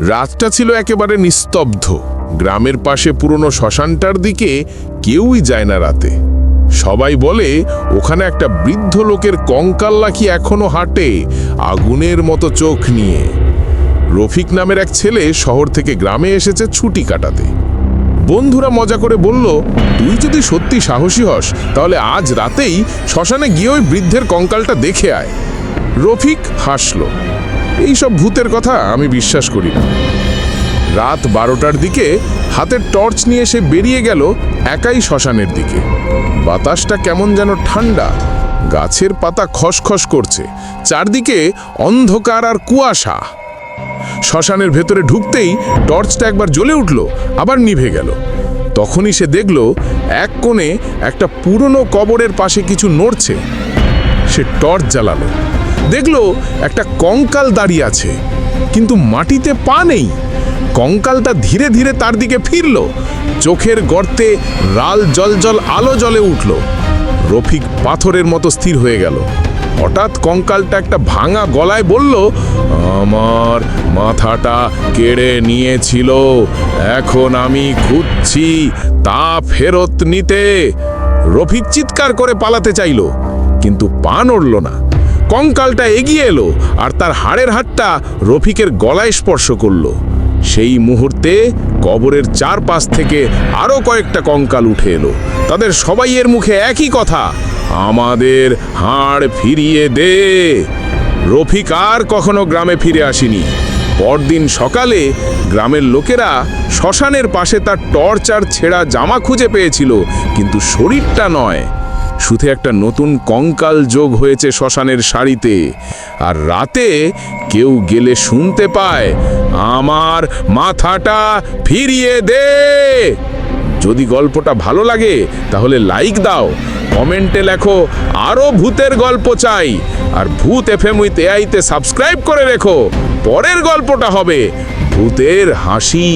রাতটা ছিল একেবারে নিস্তব্ধ। গ্রামের পাশে পুরনো শ্মশানটার দিকে কেউই যায় না রাতে। সবাই বলে, ওখানে একটা বৃদ্ধ লোকের কঙ্কাল নাকি এখনও হাঁটে, আগুনের মতো চোখ নিয়ে। রফিক নামের এক ছেলে শহর থেকে গ্রামে এসেছে ছুটি কাটাতে। বন্ধুরা মজা করে বলল, তুই যদি সত্যি সাহসী হস, তাহলে আজ রাতেই শ্মশানে গিয়ে ওই বৃদ্ধের কঙ্কালটা দেখে আয়। রফিক হাসল। এইসব ভূতের কথা আমি বিশ্বাস করি না। রাত বারোটার দিকে হাতের টর্চ নিয়ে সে বেরিয়ে গেল একাই শ্মশানের দিকে। বাতাসটা কেমন যেন ঠান্ডা, গাছের পাতা খসখস করছে, চারদিকে অন্ধকার আর কুয়াশা। শ্মশানের ভেতরে ঢুকতেই টর্চটা একবার জ্বলে উঠল, আবার নিভে গেল। তখনই সে দেখল, এক কোণে একটা পুরনো কবরের পাশে কিছু নড়ছে। সে টর্চ জ্বালালো। দেখল একটা কঙ্কাল দাঁড়িয়ে আছে, কিন্তু মাটিতে পা নেই। কঙ্কালটা ধীরে ধীরে তার দিকে ফিরল। চোখের গর্তে লাল জলজল আলো জ্বলে উঠল। রফিক পাথরের মতো স্থির হয়ে গেল। হঠাৎ কঙ্কালটা একটা ভাঙা গলায় বলল, আমার মাথাটা কেড়ে নিয়েছিল, এখন আমি খুঁজছি তা ফেরত নিতে। রফিক চিৎকার করে পালাতে চাইল, কিন্তু পা নড়ল না। কঙ্কালটা এগিয়ে এলো আর তার হাড়ের হাতটা রফিকের গলায় স্পর্শ করল। সেই মুহূর্তে কবরের চারপাশ থেকে আরও কয়েকটা কঙ্কাল উঠে এলো। তাদের সবাইয়ের মুখে একই কথা, আমাদের হাড় ফিরিয়ে দে। রফিক আর কখনো গ্রামে ফিরে আসেনি। পরদিন সকালে গ্রামের লোকেরা শ্মশানের পাশে তার টর্চ আর ছেঁড়া জামা খুঁজে পেয়েছিল, কিন্তু শরীরটা নয়। শুধু একটা নতুন কঙ্কাল যোগ হয়েছে শ্মশানের শাড়িতে আর রাতে কেউ গেলে শুনতে পায়, আমার মাথাটা ফিরিয়ে দে। যদি গল্পটা ভালো লাগে, তাহলে লাইক দাও কমেন্টে লেখো আরও ভূতের গল্প চাই। আর ভূত এফএম উইথ এআইতে সাবস্ক্রাইব করে রেখো, পরের গল্পটা হবে ভূতের হাসি।